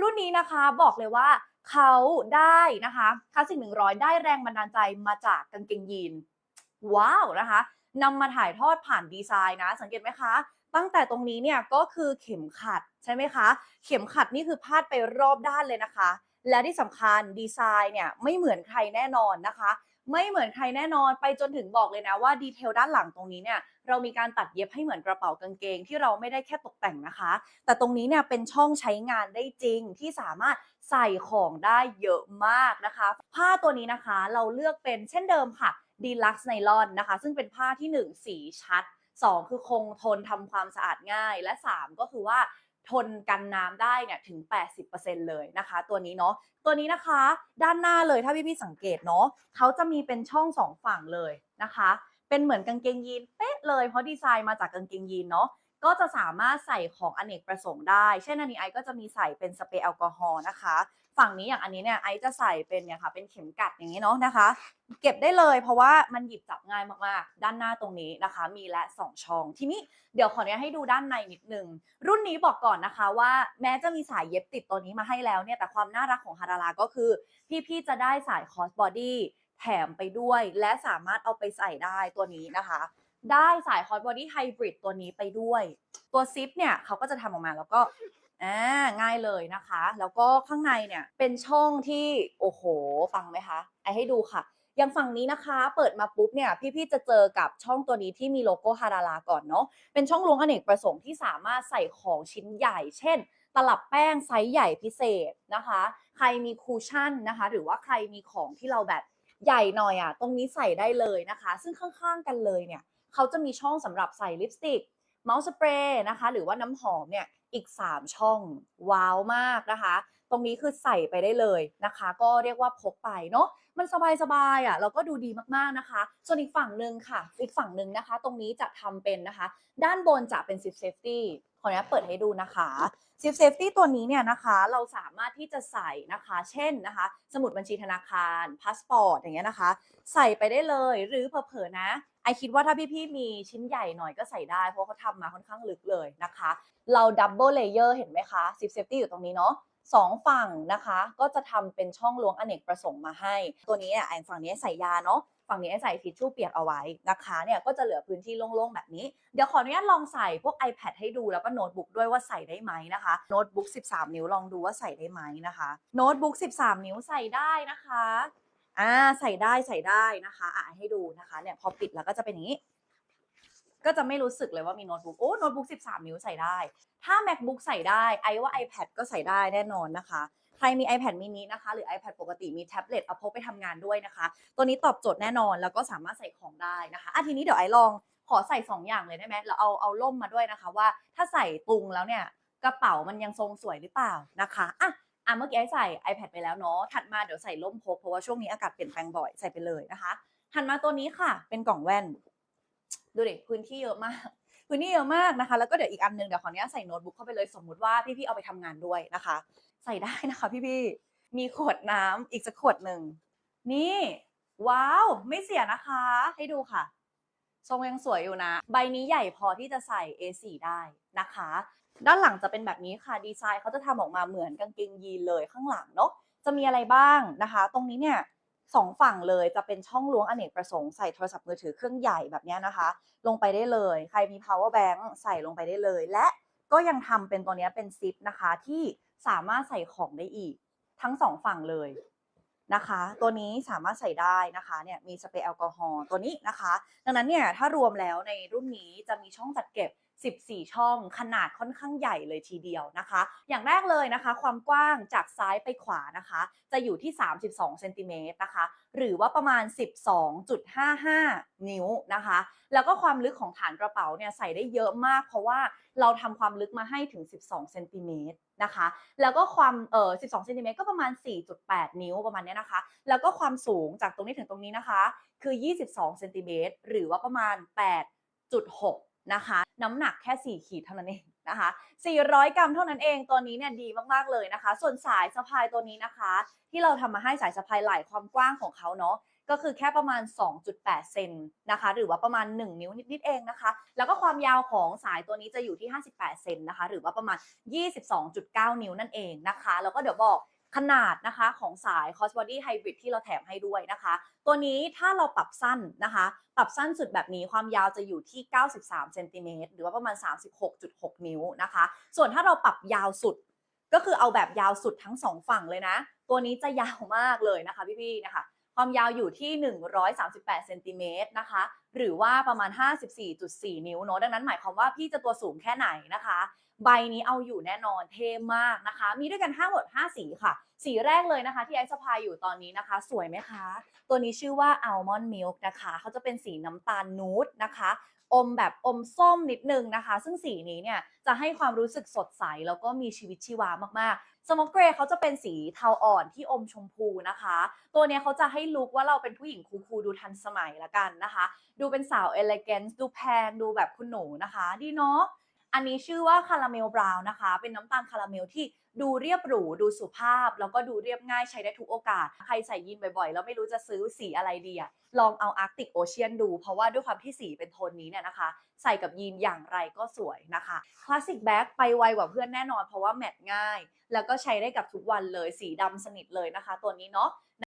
รุ่นนี้นะคะบอกเลยว่าเขาได้นะคะคลาสสิก100ได้แรงบันดาลใจมาจากกางเกงยีน ว้าวนะคะนำมาถ่ายทอดผ่านดีไซน์นะ สังเกตไหมคะ ตั้งแต่ตรงนี้เนี่ยก็คือเข็มขัดใช่ไหมคะ เข็มขัดนี่คือพาดไปรอบด้านเลยนะคะ และที่สำคัญดีไซน์เนี่ยไม่เหมือนใครแน่นอนนะคะ ไม่เหมือนใครแน่นอนไปจนถึงบอกเลยนะว่าดีเทลด้านหลังตรงนี้เนี่ยเรามีการตัดเย็บให้เหมือนกระเป๋ากางเกงที่เราไม่ได้แค่ตกแต่งนะคะ แต่ตรงนี้เนี่ยเป็นช่องใช้งานได้จริงที่สามารถใส่ของได้เยอะมากนะคะ ผ้าตัวนี้นะคะเราเลือกเป็นเช่นเดิมค่ะ Deluxe Nylon นะคะ ซึ่งเป็นผ้าที่ 1 สีชัด 2 คือคงทนทำความสะอาดง่าย และ 3 ก็คือว่า ทนกันน้ำได้เนี่ยถึง 80%เลยนะคะ ตัวนี้เนาะตัวนี้นะคะด้านหน้าเลยถ้าพี่ๆสังเกตเนาะเขาจะมีเป็นช่องสองฝั่งเลยนะคะ เป็นเหมือนกางเกงยีนเป๊ะเลยเพราะดีไซน์มาจากกางเกงยีนเนาะ ก็จะสามารถใส่ของอเนกประสงค์ได้ เช่นอันนี้ไอก็จะมีใส่เป็นสเปรย์แอลกอฮอล์นะคะ ฝั่งนี้อย่างอันนี้เนี่ยไอจะใส่เป็นเนี่ยค่ะเป็นเข็มกัดอย่างนี้เนาะนะคะ เก็บได้เลยเพราะว่ามันหยิบจับง่ายมากๆ ด้านหน้าตรงนี้นะคะ มีและสองช่อง ทีนี้เดี๋ยวขออนุญาตให้ดูด้านในนิดนึง รุ่นนี้บอกก่อนนะคะว่าแม้จะมีสายเย็บติดตัวนี้มาให้แล้วเนี่ยแต่ความน่ารักของฮาราลาก็คือ พี่ๆจะได้สายคอสบอดี้แถมไปด้วย และสามารถเอาไปใส่ได้ตัวนี้นะคะ ได้สายคอสบอดี้ไฮบริดตัวนี้ไปด้วย ตัวซิปเนี่ยเขาก็จะทำออกมาแล้วก็อ่าง่ายเลยนะคะ แล้วก็ข้างในเนี่ยเป็นช่องที่โอ้โห ฟังไหมคะ ไอให้ดูค่ะ อย่างฝั่งนี้นะคะ เปิดมาปุ๊บเนี่ยพี่ๆจะเจอกับช่องตัวนี้ที่มีโลโก้ฮาราลาก่อนเนาะ เป็นช่องลวงอเนกประสงค์ที่สามารถใส่ของชิ้นใหญ่ เช่น ตลับแป้งไซส์ใหญ่พิเศษนะคะ ใครมีคูชั่นนะคะ หรือว่าใครมีของที่เราแบบใหญ่หน่อยอะ่ะ ตรงนี้ใส่ได้เลยนะคะ ซึ่งข้างๆกันเลยเนี่ย เขาจะมีช่องสำหรับใส่ลิปสติกเมาส์สเปรย์นะคะ หรือว่าน้ำหอมเนี่ยอีก 3 ช่องว้าวมากนะคะ ตรงนี้คือใส่ไปได้เลยนะคะ ก็เรียกว่าพกไปเนาะมันสบายๆอะเราก็ดูดีมากๆนะคะ ส่วนอีกฝั่งหนึ่งค่ะ อีกฝั่งหนึ่งนะคะ ตรงนี้จะทำเป็นนะคะ ด้านบนจะเป็นซิปเซฟตี้ ขออนุญาตเปิดให้ดูนะคะซิฟเซฟตี้ตัวนี้เนี่ยนะคะเราสามารถที่จะใส่นะคะ เช่นนะคะ สมุดบัญชีธนาคารพาสปอร์ตอย่างเงี้ยนะคะ ใส่ไปได้เลยหรือเผลอๆนะไอคิดว่าถ้าพี่ๆมีชิ้นใหญ่หน่อยก็ใส่ได้เพราะเขาทำมาค่อนข้างลึกเลยนะคะ เราดับเบิลเลเยอร์เห็นไหมคะซิฟเซฟตี้อยู่ตรงนี้เนาะ สองฝั่งนะคะ ก็จะทำเป็นช่องล้วงอเนกประสงค์มาให้ ตัวนี้เนี่ยไอฝั่งนี้ใส่ยาเนาะฝั่งนี้ใส่ทิชชู่เปียกเอาไว้นะคะเนี่ยก็จะเหลือพื้นที่โล่งๆแบบนี้ เดี๋ยวขออนุญาตลองใส่พวก iPad ให้ดูแล้วก็โน้ตบุ๊กด้วยว่าใส่ได้ไหมนะคะโน้ตบุ๊ก13 นิ้วลองดูว่าใส่ได้ไหมนะคะโน้ตบุ๊ก13 นิ้วใส่ได้นะคะอ่าใส่ได้ใส่ได้นะคะอ่าให้ดูนะคะเนี่ยพอปิดแล้วก็จะเป็นอย่างนี้ ก็จะไม่รู้สึกเลยว่ามีโน้ตบุ๊กโอ้โน้ตบุ๊ก13 นิ้วใส่ได้ ถ้า MacBook ใส่ได้ไอว่า iPad ก็ใส่ได้แน่นอนนะคะ ใครมี iPad mini นะคะ หรือ iPad ปกติมีแท็บเล็ตเอาพกไปทำงานด้วยนะคะ ตัวนี้ตอบโจทย์แน่นอนแล้วก็สามารถใส่ของได้นะคะอะทีนี้เดี๋ยวไอลองขอใส่ 2 อย่างเลยได้ไหมเราเอาเอาล่มมาด้วยนะคะว่า ถ้าใส่ตุงแล้วเนี่ยกระเป๋ามันยังทรงสวยหรือเปล่านะคะอะอะเมื่อกี้ไอใส่ iPad ไปแล้วเนาะ ถัดมาเดี๋ยวใส่ล่มพกเพราะว่าช่วงนี้อากาศเปลี่ยนแปลงบ่อยใส่ไปเลยนะคะ ถัดมาตัวนี้ค่ะ เป็นกล่องแว่น ดูดิพื้นที่เยอะมาก พื้นที่เยอะมากนะคะ แล้วก็เดี๋ยวอีกอันหนึงเดี๋ยวขออนุญาตใส่โน้ตบุ๊กเข้าไปเลยสมมุติว่าพี่ๆเอาไปทำงานด้วยนะคะ ใส่ได้นะคะ พี่ๆมีขวดน้ำอีกสักขวดหนึ่งนี่ว้าว ไม่เสียนะคะ ให้ดูค่ะ ทรงยังสวยอยู่นะ ใบนี้ใหญ่พอที่จะใส่ A4 ได้นะคะ ด้านหลังจะเป็นแบบนี้ค่ะดีไซน์เขาจะทำออกมาเหมือนกางเกงยีนเลยข้างหลังเนาะจะมีอะไรบ้างนะคะ ตรงนี้เนี่ย สองฝั่งเลยจะเป็นช่องล้วงอเนกประสงค์ใส่โทรศัพท์มือถือเครื่องใหญ่แบบนี้นะคะ ลงไปได้เลย ใครมี power bank ใส่ลงไปได้เลย และก็ยังทำเป็นตัวนี้เป็นซิปนะคะที่สามารถใส่ของได้อีก ทั้งสองฝั่งเลยนะคะ ตัวนี้สามารถใส่ได้นะคะเนี่ยมีสเปรย์แอลกอฮอล์ตัวนี้นะคะ ดังนั้นเนี่ยถ้ารวมแล้วในรุ่นนี้จะมีช่องจัดเก็บ 14 ช่อง ขนาดค่อนข้างใหญ่เลยทีเดียวนะคะ อย่างแรกเลยนะคะ ความกว้างจากซ้ายไปขวานะคะ จะอยู่ที่ 32เซนติเมตรนะคะ หรือว่าประมาณ 12.55 นิ้วนะคะ แล้วก็ความลึกของฐานกระเป๋าเนี่ยใส่ได้เยอะมาก เพราะว่าเราทำความลึกมาให้ถึง 12เซนติเมตรนะคะ แล้วก็ความเอ่อ12เซนติเมตรก็ประมาณ 4.8 นิ้วประมาณเนี้ยนะคะ แล้วก็ความสูงจากตรงนี้ถึงตรงนี้นะคะ คือ 22เซนติเมตรหรือว่าประมาณ 8.6 นะคะ น้ำหนักแค่ 4 ขีดเท่านั้นเองนะคะ 400 กรัมเท่านั้นเองตัวนี้เนี่ยดีมากๆเลยนะคะ ส่วนสายสะพายตัวนี้นะคะ ที่เราทำมาให้สายสะพายไหล่ความกว้างของเขาเนาะก็คือแค่ประมาณ 2.8 เซนนะคะ หรือว่าประมาณ 1 นิ้วนิดๆเองนะคะ แล้วก็ความยาวของสายตัวนี้จะอยู่ที่ 58 เซนนะคะ หรือว่าประมาณ 22.9 นิ้วนั่นเองนะคะ แล้วก็เดี๋ยวบอก ขนาดนะคะของสาย crossbody hybrid ที่เราแถมให้ด้วยนะคะ ตัวนี้ถ้าเราปรับสั้นนะคะ ปรับสั้นสุดแบบนี้ความยาวจะอยู่ที่ 93เซนติเมตรหรือว่าประมาณ 36.6 นิ้วนะคะ ส่วนถ้าเราปรับยาวสุดก็คือเอาแบบยาวสุดทั้งสองฝั่งเลยนะ ตัวนี้จะยาวมากเลยนะคะพี่ๆนะคะความยาวอยู่ที่ 138เซนติเมตรนะคะ หรือว่าประมาณ 54.4 นิ้วเนอะดังนั้นหมายความว่าพี่จะตัวสูงแค่ไหนนะคะ ใบนี้เอาอยู่แน่นอนเท่มากนะคะ มีด้วยกันทั้งหมด 5 สีค่ะ สีแรกเลยนะคะที่ไอซ์สะพายอยู่ตอนนี้นะคะ สวยไหมคะ ตัวนี้ชื่อว่า almond milk นะคะเขาจะเป็นสีน้ำตาลนูดนะคะอมแบบอมส้มนิดนึงนะคะ ซึ่งสีนี้เนี่ยจะให้ความรู้สึกสดใส แล้วก็มีชีวิตชีวามากๆสโมกเกรย์เขาจะเป็นสีเทาอ่อนที่อมชมพูนะคะ ตัวเนี้ยเขาจะให้ลุคว่าเราเป็นผู้หญิงคูลๆดูทันสมัยละกันนะคะ ดูเป็นสาวเอเล g กน e ดูแพงดูแบบคุณหนูนะคะ ดีเนาะ อันนี้ชื่อว่าคาราเมลบราวน์นะคะ เป็นน้ำตาลคาราเมลที่ดูเรียบหรู ดูสุภาพ แล้วก็ดูเรียบง่ายใช้ได้ทุกโอกาส ใครใส่ยีนบ่อยๆ แล้วไม่รู้จะซื้อสีอะไรดีอะลองเอาอาร์กติกโอเชียนดู เพราะว่าด้วยความที่สีเป็นโทนนี้เนี่ยนะคะ ใส่กับยีนอย่างไรก็สวยนะคะ คลาสสิกแบ็กไปไวกว่าเพื่อนแน่นอน เพราะว่าแมทง่าย แล้วก็ใช้ได้กับทุกวันเลย สีดำสนิทเลยนะคะ ตัวนี้เนาะ